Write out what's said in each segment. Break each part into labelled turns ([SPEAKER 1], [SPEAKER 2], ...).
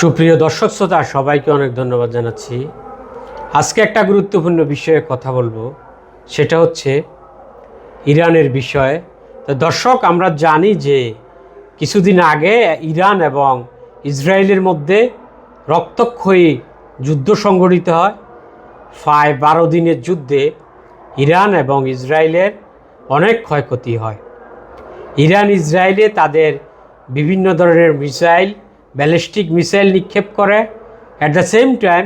[SPEAKER 1] সুপ্রিয় দর্শক শ্রোতা, সবাইকে অনেক ধন্যবাদ জানাচ্ছি। আজকে একটা গুরুত্বপূর্ণ বিষয়ে কথা বলব। সেটা হচ্ছে ইরানের বিষয়ে। তো দর্শক, আমরা জানি যে কিছুদিন আগে ইরান এবং ইসরায়েলের মধ্যে রক্তক্ষয়ী যুদ্ধ সংঘটিত হয়। প্রায় বারো দিনের যুদ্ধে ইরান এবং ইসরায়েলের অনেক ক্ষয়ক্ষতি হয়। ইরান ইসরায়েলে তাদের বিভিন্ন ধরনের মিসাইল ব্যালিস্টিক মিসাইল নিক্ষেপ করে। At the same time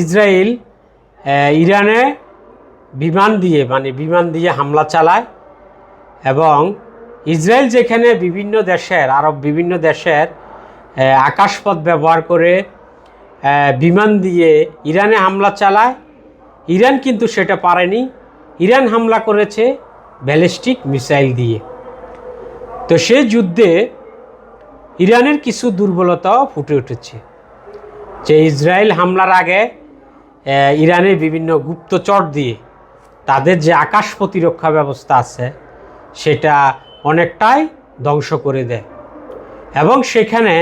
[SPEAKER 1] Israel ইরানে বিমান দিয়ে মানে বিমান দিয়ে হামলা চালায় এবং ইসরায়েল যেখানে বিভিন্ন দেশের, আরব বিভিন্ন দেশের আকাশপথ ব্যবহার করে বিমান দিয়ে ইরানে হামলা চালায়। ইরান কিন্তু সেটা পারেনি। ইরান হামলা করেছে ব্যালিস্টিক মিসাইল দিয়ে। তো সে যুদ্ধে ইরানের কিছু দুর্বলতাও ফুটে উঠেছে। যে ইসরায়েল হামলার আগে ইরানের বিভিন্ন গুপ্তচর দিয়ে তাদের যে আকাশ প্রতিরক্ষা ব্যবস্থা আছে, সেটা অনেকটাই ধ্বংস করে দেয়। এবং সেখানে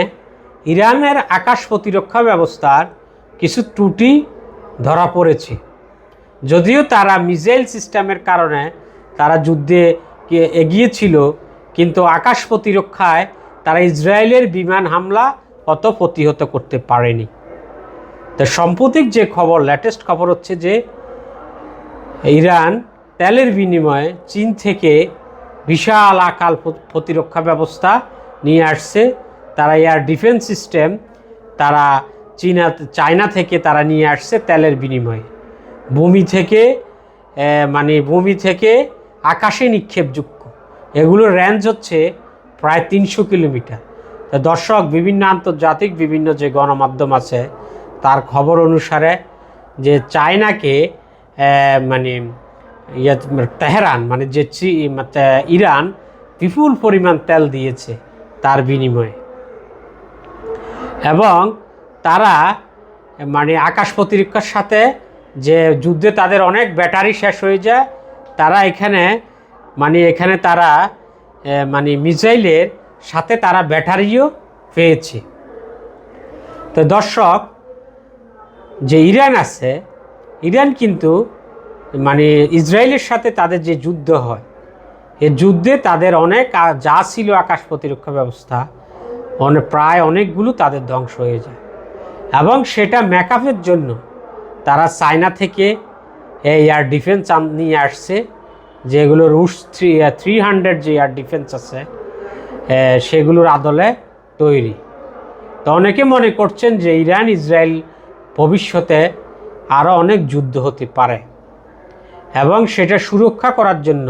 [SPEAKER 1] ইরানের আকাশ প্রতিরক্ষা ব্যবস্থার কিছু ত্রুটি ধরা পড়েছে। যদিও তারা মিসাইল সিস্টেমের কারণে তারা যুদ্ধে এগিয়েছিল, কিন্তু আকাশ প্রতিরক্ষায় তারা ইসরায়েলের বিমান হামলা অত প্রতিহত করতে পারেনি। তো সাম্প্রতিক যে খবর লেটেস্ট খবর হচ্ছে যে, ইরান তেলের বিনিময়ে চীন থেকে বিশাল আকাল প্রতিরক্ষা ব্যবস্থা নিয়ে আসছে। তারা এয়ার ডিফেন্স সিস্টেম তারা চীনা, চায়না থেকে তারা নিয়ে আসছে তেলের বিনিময়ে। ভূমি থেকে মানে ভূমি থেকে আকাশে নিক্ষেপযোগ্য এগুলোর রেঞ্জ হচ্ছে প্রায় তিনশো কিলোমিটার। তা দর্শক, বিভিন্ন আন্তর্জাতিক বিভিন্ন যে গণমাধ্যম আছে, তার খবর অনুসারে যে চায়নাকে মানে ইয়ে তেহরান মানে যে চি- মানে ইরান বিপুল পরিমাণ তেল দিয়েছে তার বিনিময়ে। এবং তারা মানে আকাশ প্রতিরক্ষার সাথে যে যুদ্ধে তাদের অনেক ব্যাটারি শেষ হয়ে যায়, তারা এখানে মানে এখানে তারা মানে মিসাইলের সাথে তারা ব্যাটারিও পেয়েছে। তো দর্শক, যে ইরান আছে, ইরান কিন্তু মানে ইসরায়েলের সাথে তাদের যে যুদ্ধ হয়, এ যুদ্ধে তাদের অনেক যা ছিল আকাশ প্রতিরক্ষা ব্যবস্থা অনেক প্রায় অনেকগুলো তাদের ধ্বংস হয়ে যায়। এবং সেটা মেকআপের জন্য তারা চায়না থেকে এয়ার ডিফেন্স নিয়ে আসছে। যেগুলো রুশ থ্রি থ্রি হান্ড্রেড যে এয়ার ডিফেন্স আছে সেগুলোর আদলে তৈরি। তো অনেকে মনে করছেন যে ইরান, ইসরায়েল ভবিষ্যতে আরও অনেক যুদ্ধ হতে পারে। এবং সেটা সুরক্ষা করার জন্য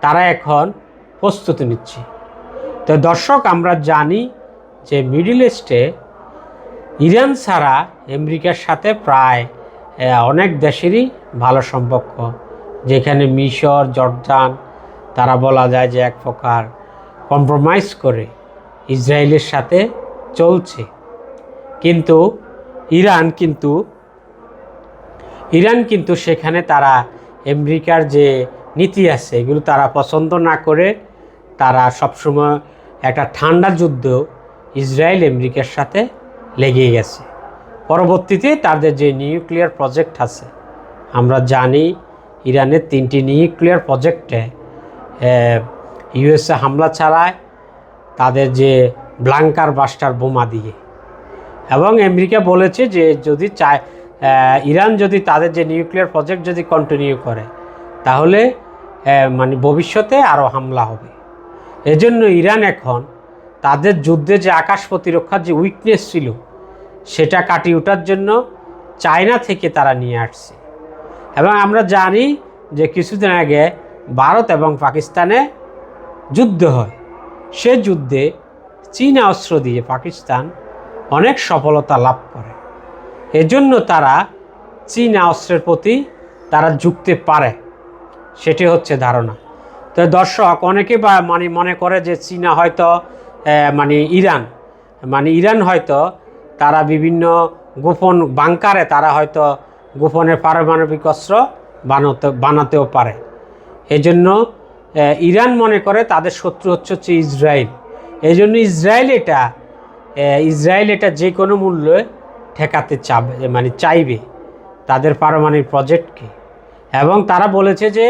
[SPEAKER 1] তারা এখন প্রস্তুতি নিচ্ছে। তো দর্শক, আমরা জানি যে মিডিল ইস্টে ইরান ছাড়া আমেরিকার সাথে প্রায় অনেক দেশেরই ভালো সম্পর্ক যেখানে মিশর, জর্দান, তারা বলা যায় যে এক প্রকার কম্প্রোমাইজ করে ইসরায়েলের সাথে চলছে। কিন্তু ইরান কিন্তু ইরান কিন্তু সেখানে তারা আমেরিকার যে নীতি আছে, এগুলো তারা পছন্দ না করে, তারা সবসময় একটা ঠান্ডা যুদ্ধ ইসরায়েল আমেরিকার সাথে লেগে গেছে। পরবর্তীতে তাদের যে নিউক্লিয়ার প্রজেক্ট আছে, আমরা জানি ইরানের তিনটি নিউক্লিয়ার প্রজেক্টে ইউএসএ হামলা চালায়, তাদের যে ব্লাঙ্কার বাস্টার বোমা দিয়ে। এবং আমেরিকা বলেছে যে যদি চায় ইরান যদি তাদের যে নিউক্লিয়ার প্রজেক্ট যদি কন্টিনিউ করে, তাহলে মানে ভবিষ্যতে আরও হামলা হবে। এজন্য ইরান এখন তাদের যুদ্ধে যে আকাশ প্রতিরক্ষার যে উইকনেস ছিল, সেটা কাটিয়ে ওঠার জন্য চায়না থেকে তারা নিয়ে আসছে। এবং আমরা জানি যে কিছুদিন আগে ভারত এবং পাকিস্তানে যুদ্ধ হয়। সে যুদ্ধে চীনা অস্ত্র দিয়ে পাকিস্তান অনেক সফলতা লাভ করে। এজন্য তারা চীনা অস্ত্রের প্রতি তারা ঝুঁকতে পারে। সেটি হচ্ছে ধারণা। তো দর্শক, অনেকে বা মানে মনে করে যে চীনা হয়তো মানে ইরান মানে ইরান হয়তো তারা বিভিন্ন গোপন বাংকারে তারা হয়তো গোপনে পারমাণবিক অস্ত্র বানাতে, বানাতেও পারে। এজন্য ইরান মনে করে তাদের শত্রু হচ্ছে হচ্ছে ইসরায়েল। এই জন্য ইসরায়েল এটা ইসরায়েল এটা যে কোনো মূল্যে ঠেকাতে চাবে মানে চাইবে তাদের পারমাণবিক প্রজেক্টকে। এবং তারা বলেছে যে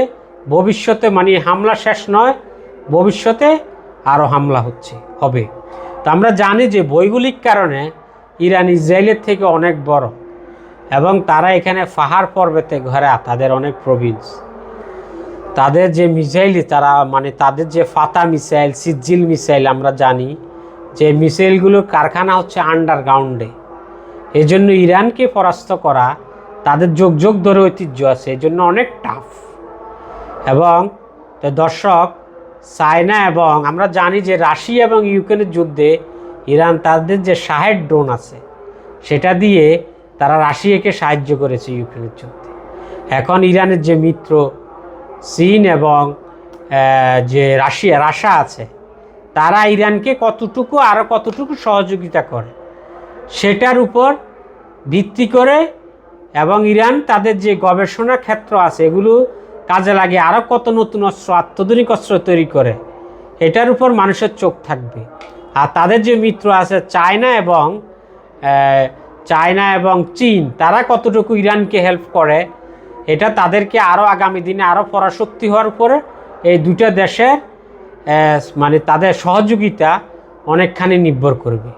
[SPEAKER 1] ভবিষ্যতে মানে হামলা শেষ নয়, ভবিষ্যতে আরও হামলা হচ্ছে, হবে। তো আমরা জানি যে ভৌগোলিক কারণে ইরান ইসরায়েলের থেকে অনেক বড়। এবং তারা এখানে পাহাড় পর্বতে ঘেরা তাদের অনেক প্রভিন্স তাদের যে মিসাইল, তারা মানে তাদের যে ফাতা মিসাইল, সিজিল মিসাইল আমরা জানি, যে মিসাইলগুলোর কারখানা হচ্ছে আন্ডারগ্রাউন্ডে। এই জন্য ইরানকে পরাস্ত করা তাদের যোগ যোগ ধরে ঐতিহ্য আছে এই জন্য অনেক টাফ এবং দর্শক, চায়না এবং আমরা জানি যে রাশিয়া এবং ইউক্রেনের যুদ্ধে ইরান তাদের যে সাহেব ড্রোন আছে, সেটা দিয়ে তারা রাশিয়াকে সাহায্য করেছে ইউক্রেনের যুদ্ধে। এখন ইরানের যে মিত্র চীন এবং যে রাশিয়া, রাশা আছে, তারা ইরানকে কতটুকু আরও কতটুকু সহযোগিতা করে, সেটার উপর ভিত্তি করে এবং ইরান তাদের যে গবেষণা ক্ষেত্র আছে, এগুলো কাজে লাগে আরও কত নতুন অস্ত্র আত্মধুনিক অস্ত্র তৈরি করে, এটার উপর মানুষের চোখ থাকবে। আর তাদের যে মিত্র আছে, চায়না এবং চায়না এবং চীন, তারা কতটুকু ইরানকে হেল্প করে, এটা তাদেরকে আরও আগামী দিনে আরও পরাশক্তি হওয়ার উপরে এই দুটো দেশের মানে তাদের সহযোগিতা অনেকখানি নির্ভর করবে।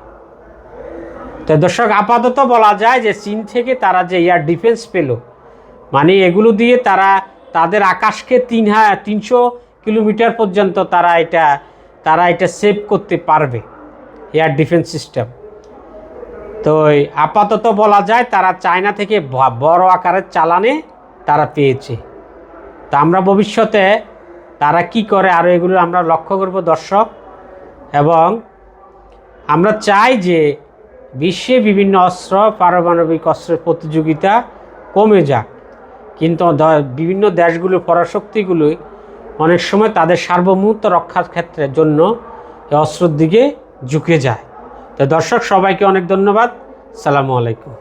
[SPEAKER 1] তো দর্শক, আপাতত বলা যায় যে চীন থেকে তারা যে এয়ার ডিফেন্স পেল মানে এগুলো দিয়ে তারা, তাদের আকাশকে তিন হা, তিনশো কিলোমিটার পর্যন্ত তারা এটা তারা এটা সেভ করতে পারবে এয়ার ডিফেন্স সিস্টেম তো আপাতত বলা যায় তারা চায়না থেকে বড় আকারের চালানে তারা পেয়েছে। তা আমরা ভবিষ্যতে তারা কি করে আরও এগুলো আমরা লক্ষ্য করব দর্শক। এবং আমরা চাই যে বিশ্বে বিভিন্ন অস্ত্র, পারমাণবিক অস্ত্রের প্রতিযোগিতা কমে যাক। কিন্তু বিভিন্ন দেশগুলোর পরাশক্তিগুলো অনেক সময় তাদের সার্বভৌমত্ব রক্ষার ক্ষেত্রের জন্য অস্ত্রের দিকে ঝুঁকে যায়। তো দর্শক সবাইকে অনেক ধন্যবাদ। সালামু আলাইকুম।